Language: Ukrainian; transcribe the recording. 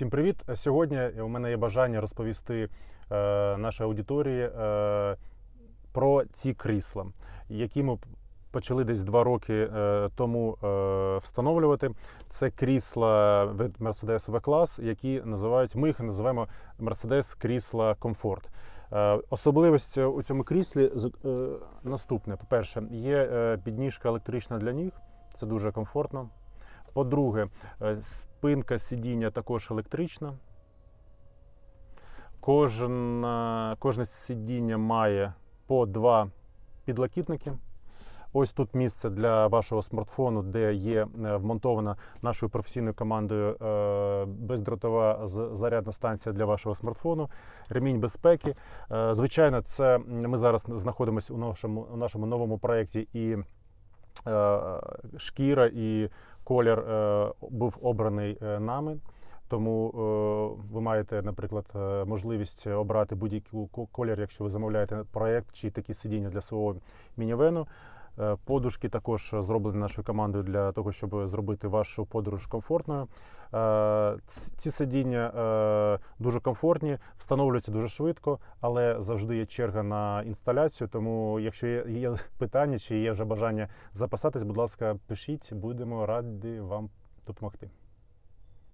Всім привіт! Сьогодні у мене є бажання розповісти е, нашій аудиторії е, про ці крісла, які ми почали десь два роки е, тому встановлювати. Це крісла від Mercedes V-Class, які називають, ми їх називаємо Mercedes крісла. Е, Особливість у цьому кріслі наступне: по-перше, є підніжка електрична для ніг, це дуже комфортно. По-друге, е, спинка сидіння також електрична. Кожна, кожне сидіння має по два підлокітники. Ось тут місце для вашого смартфону, де є е, вмонтована нашою професійною командою е, бездротова зарядна станція для вашого смартфону, ремінь безпеки. Звичайно, це ми зараз знаходимося у нашому, у нашому новому проєкті і шкіра і колір е, був обраний е, нами. Тому е, ви маєте, наприклад, можливість обрати будь-який колір, якщо ви замовляєте проект чи такі сидіння для свого мінівену. Е, Подушки також зроблені нашою командою для того, щоб зробити вашу подорож комфортною. Е, Ці сидіння е, дуже комфортні, встановлюються дуже швидко, але завжди є черга на інсталяцію. Тому, якщо є, є питання чи є вже бажання записатись, будь ласка, пишіть, будемо раді вам допомогти.